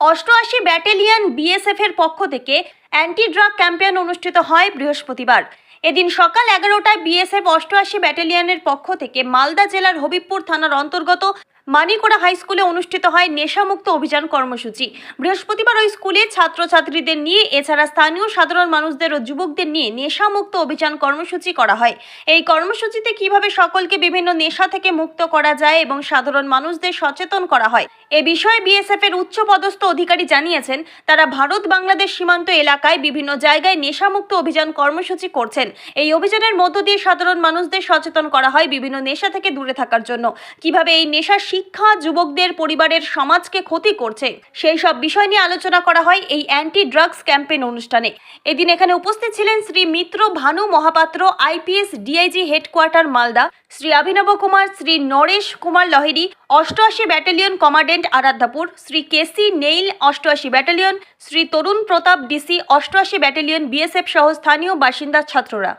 অষ্টআশি battalion BSF এর পক্ষ থেকে অ্যান্টি ড্রাগ ক্যাম্পেইন অনুষ্ঠিত হয় বৃহস্পতিবার। এদিন সকাল এগারোটায় বিএসএফ অষ্টআশি ব্যাটালিয়নের পক্ষ থেকে মালদা জেলার হবিবপুর থানার অন্তর্গত মানিকোড়া হাই স্কুলে অনুষ্ঠিত হয় নেশামুক্ত অভিযান কর্মসূচি। বৃহস্পতিবার ওই স্কুলে ছাত্রছাত্রীদের নিয়ে, এছাড়া স্থানীয় সাধারণ মানুষদের ও যুবকদের নিয়ে নেশামুক্ত অভিযান কর্মসূচি করা হয়। এই কর্মসূচিতে কীভাবে সকলকে বিভিন্ন নেশা থেকে মুক্ত করা যায় এবং সাধারণ মানুষদের সচেতন করা হয়, এ বিষয়ে বিএসএফ এর উচ্চপদস্থ অধিকারী জানিয়েছেন, তারা ভারত বাংলাদেশ সীমান্ত এলাকায় বিভিন্ন জায়গায় নেশামুক্ত অভিযান কর্মসূচি করছেন। এই অভিযানের মধ্য দিয়ে সাধারণ মানুষদের সচেতন করা হয় বিভিন্ন নেশা থেকে দূরে থাকার জন্য। কীভাবে এই নেশা শিক্ষা যুবকদের পরিবারের সমাজকে ক্ষতি করছে। সেই সব বিষয় নিয়ে আলোচনা করা হয় এই অ্যান্টি ড্রাগস ক্যাম্পেইন অনুষ্ঠানে। এদিন এখানে উপস্থিত ছিলেন Shri Mitra Bhanu Mahapatra, IPS DIG headquarter Malda, Shri Abhinav Kumar, Shri Naresh Kumar Laheri, অষ্টআশি battalion commandant Aradhyapur, Shri KC Nail, অষ্টআশি ব্যাটালিয়ন শ্রী তরুণ প্রতাপ ডিসি অষ্টআশি ব্যাটালিয়ন বিএসএফ সহ স্থানীয় বাসিন্দা ছাত্ররা।